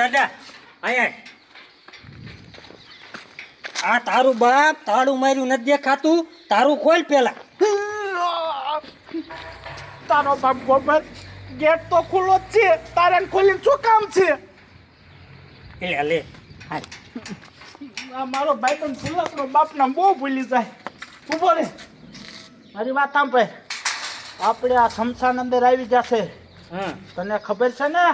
દાદા. અહીંયા. આ તારું બાપ તાળું માર્યું નથી દેખાતું. તારું ખોલ પેલા. તારો બાપ ગોબર ગેટ તો ખુલ્લો જ છે. તારે ખોલીને શું કામ છે? લે લે. આ મારો ભાઈ પણ ભૂલકનો બાપના બહુ ભૂલી જાય. ઊભો રે. મારી વાત સાંભળ. આપણે આ શમશાન અંદર આવી જશે. તને ખબર છે ને?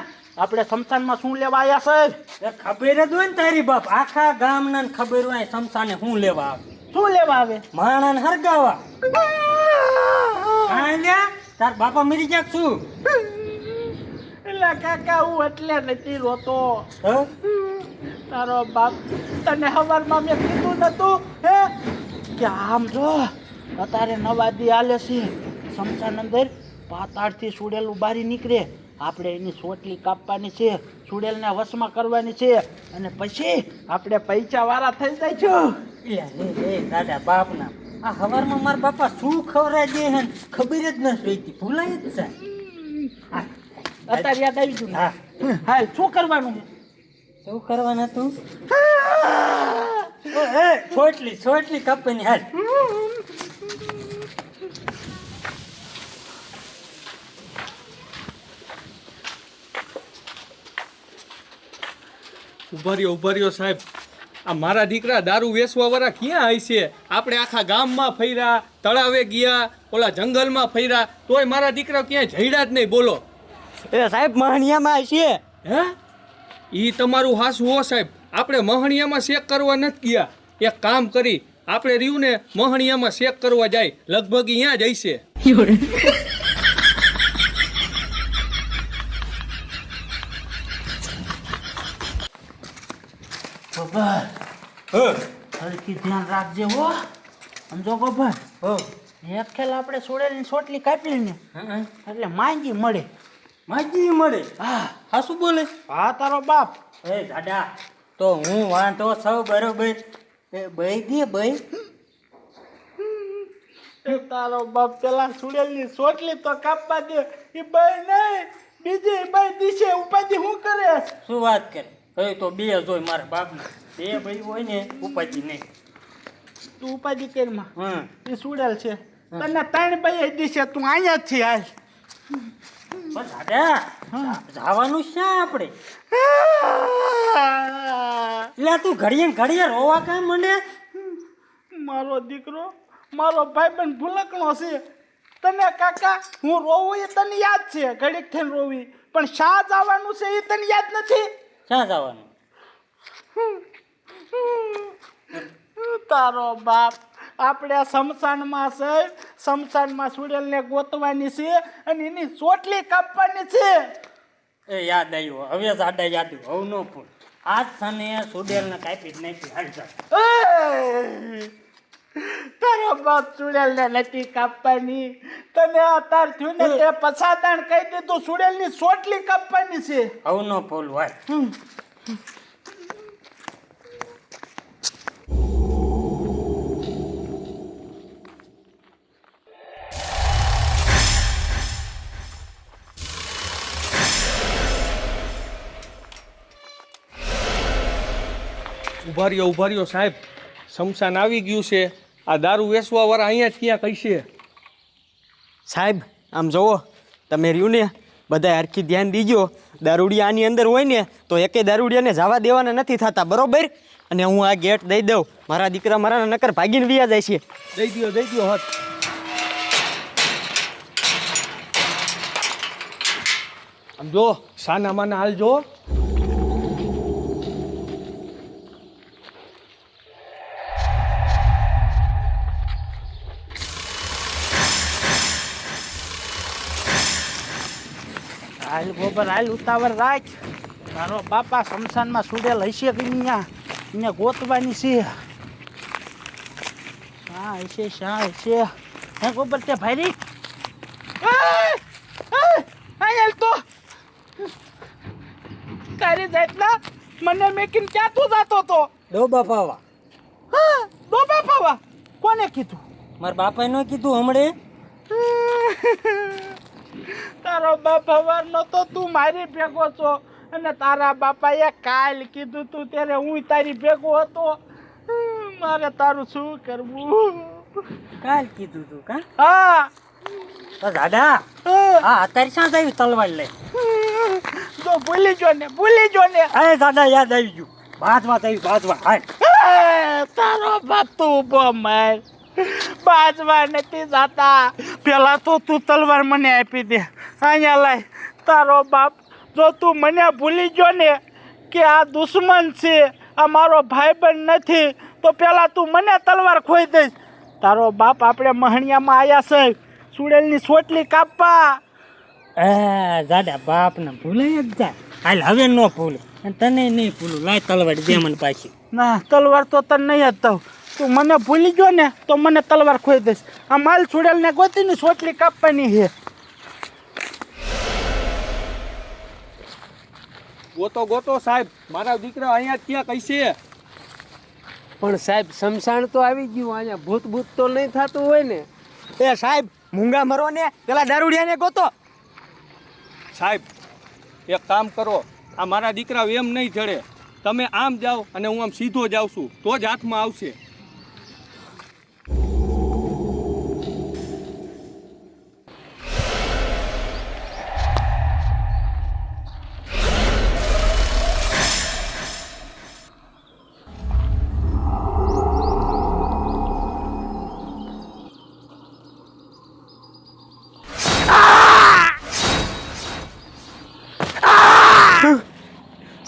આપણે શમશાનમાં શું લેવા આવ્યા છે? એ ખબર જ હોય ને તારી બાપ આખા ગામના ખબર હોય સમસાને શું લેવા આવે. શું લેવા આવે? માણસ હરગાવા. તાર બાપા મરી ગયા છું શું? એટલે કાકા હું એટલે નથી રોતો. હ? તારો બાપ તને હવારમાં મેં કીધું નતું હે? કે આમ જો અત્યારે નવાદી આલે છે. શમશાન અંદર પાતાળથી સુડેલું બારી નીકળે. આપણે એની સોટલી કાપવાની છે સુડેલને વશમાં કરવાની છે અને પછી આપણે પૈસા વાળા થઈ જાય છો. એ દાદા બાપના. આ હવારમાં મારા બાપા શું ખવરાય દે હે ખબર જ ન રહેતી ભૂલાય જ છે. હા અત્યારે યાદ આવી ગયું. હા. હા શું કરવાનું? શું કરવાનું તું એ, એ છોટલી છોટલી કાપવાની હાલ. ઊભા રહ્યો ઊભા રહ્યો સાહેબ. આ મારા દીકરા દારૂ વેચવા વાળા ક્યાં આવી છે? આપણે આખા ગામમાં ફર્યા તળાવે ગયા ઓલા જંગલમાં ફર્યા તોય મારા દીકરા ક્યાંય જઈડા જ નહીં બોલો. એ સાહેબ મહણિયામાં છે હે? એ તમારું હાસું હો સાહેબ. આપણે મહણિયામાં શેક કરવા નથી ગયા. એક કામ કરી આપણે રહ્યું ને મહણિયામાં શેક કરવા જાય. લગભગ અહીંયા જ ગોબર હરખી ધ્યાન રાખજે હો. સમજો ગોબર હો? એક ખેલ આપણે સોડેલી સોટલી કાપી ને એટલે માંગી મળે. માંજી મળે? હા. હા શું બોલે? હા તારો બાપ. એ દાદા તો હું વાંધો સૌ બરોબર? એ બઈ દે બઈ એ તારો બાપ પેલા સુડેલની સોટલી તો કાપવા દે. એ ભાઈ નહીં. બીજી ભાઈ દિશે. ઉપાધિ હું કરે? શું વાત કરે? કઈ તો બે જોઈ મારા બાપને. બે ભાઈ હોય ને ઉપાજી નહીં. તું ઉપાધિ કેરમાં? હા એ સુડેલ છે. તને ત્રણ બાઈ દિશે તું અહીંયા જ છે હાલ. પણ દાદા જવાનું છે આપણે. એટલે તું ઘડીએ ઘડીએ રોવા કામ મને? મારો દીકરો મારો ભાઈ બન ભૂલકણો છે. તને કાકા હું રોવું એ તને યાદ છે ઘડીક થઈને રોવી. પણ શા જવાનું છે એ તને યાદ નથી? શા જવાનું? તારો બાપ. આપણે સમસાનમાં છે. સમસાનમાં સુડેલને ગોતવાની છે અને એની ચોટલી કાપવાની છે. એ યાદ આવ્યું. હવે સાડા યાદ હવે નો પણ આજ સને સુડેલને કાપી જ નાખી. હાલ! તારો બાપ સુડેલને નથી કાપવાની. તને આ તાર થયું ને તે પછાતાણ કહી દીધું. સુડેલની ચોટલી કાપવાની છે. હવે નો ભૂલ હોય. ઊભા રહ્યો ઊભા રહ્યો સાહેબ શમશાન આવી ગયું છે. આ દારૂ વેચવા વાળા અહીંયા જ ક્યાં કહીશે? સાહેબ આમ જુઓ તમે રહ્યું ને બધા હરખી ધ્યાન દીજો. દારૂડિયા આની અંદર હોય ને તો એકે દારૂડિયાને જવા દેવાના નથી થતા બરોબર? અને હું આ ગેટ દઈ દઉં. મારા દીકરા મારા નકર ભાગીને વ્યા જાય છે. દઈ દો દઈ દો હાથ. આમ જો સાના માના હાલ જો. હાલ ગોબર હાલ ઉતાવળ રાખ. મારો બાપા શમશાનમાં સુડેલ હશે કે અહીંયા? અહીંયા ગોતવાની છે. હા હશે શા હશે? હે ગોબર તે ભાઈ તો. તારી જાતના મને મેકીને ક્યાં તું જાતો તો? ડોબા પાવા હા ડોબા પાવા કોને કીધું? મારા બાપાએ ન કીધું હમણે? તારો બાપ હવારનો તો તું મારી ભેગો છો. અને તારા બાપાએ કાલ કીધું તું ત્યારે હું તારી ભેગો હતો. મારે તારું શું કરવું? કાલ કીધું તું કા? હા. તો દાદા હા. હા અત્યારે શા આવ્યું તલવાર લે તો ભૂલી જો ને ભૂલી જો ને. અરે દાદા યાદ આવી ગયું. બાજમાં આવી બાજવા હાલ તારો બાપ તું ઊભો માર. બાજમાં નથી જાતા. પેલા તો તું તલવાર મને આપી દે. અહીંયા લાય. તારો બાપ જો તું મને ભૂલી ગયો ને કે આ દુશ્મન છે આ મારો ભાઈબંધ નથી તો પેલા તું મને તલવાર ખોઈ દઈશ. તારો બાપ આપણે મહણિયામાં આવ્યા છે. સુડેલની સોટલી કાપવા. એ દાદા બાપ ને ભૂલાય જ જાય હાલ હવે ન ભૂલ. તને નહીં ભૂલું. લાય તલવાર દે મને પાછી. ના તલવાર તો તને નહીં જ તું મને ભૂલી ગયો ને તો મને તલવાર ખોઈ દઈશ. આ માલ છુડેલને ગોતીની સોટલી કાપવાની છે. ગોતો ગોતો સાહેબ. મારા દીકરા અહીંયા ક્યાં કઈ છે? પણ સાહેબ સમસાણ તો આવી ગયું અહીંયા ભૂત ભૂત તો નહીં થતું હોય ને. એ સાહેબ મૂંગા મરો ને પેલા દારૂડિયાને ગોતો. સાહેબ એક કામ કરો. આ મારા દીકરા એમ નહીં ચડે તમે આમ જાઓ અને હું આમ સીધો જાઉં છું. તો જ હાથમાં આવશે.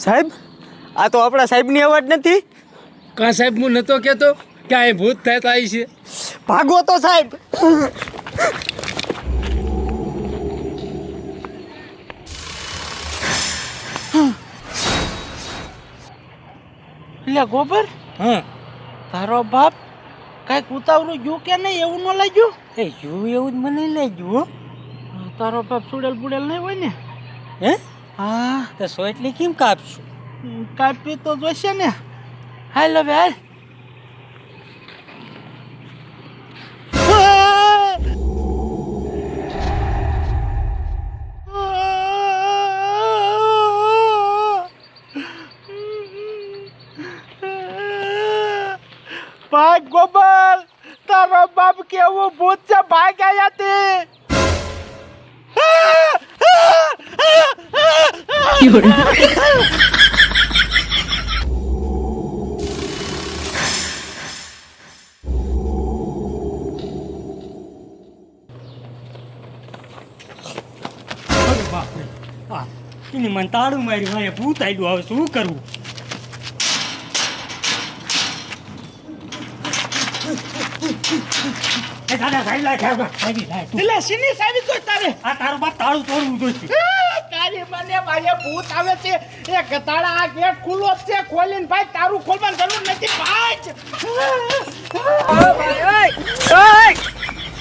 સાહેબ આ તો આપણા સાહેબની અવાજ નથી. કાં સાહેબ હું નતો કહેતો? કે આ ભૂત થતા આવી છે. ભાગો તો સાહેબ. લે ગોબર હા. તારો બાપ કાંઈક ઉતાવળું જો કે નહીં? એવું ન લાગ્યું? એ જો એવું જ મને લઈ ગયું હો. તારો બાપ સુડેલ બુડેલ નહીં હોય ને? હે? હા. તો સોટલી કેમ કાપશું? કાપી તો જોઈશે ને. હાલ હવે હાલ ભાગ ગોબર તારો બાપ કેવું ભૂત છે ભાઈ ગયા તે. એની મને તાળું માર્યું અહીંયા ભૂત આવ્યું હવે શું કરવું એ દાદા સાહેબ લાય સાહેબ સાહેબ લાય તું. એટલે સિની સાહેબ તો તારે આ તારું બાપ તાળું તોડવું જોઈશે. તારી આવે છે. એ ગતાડા આ ગેટ ખુલ્લો છે. ખોલીને ભાઈ તારું ખોલવાની જરૂર નથી. ભાઈ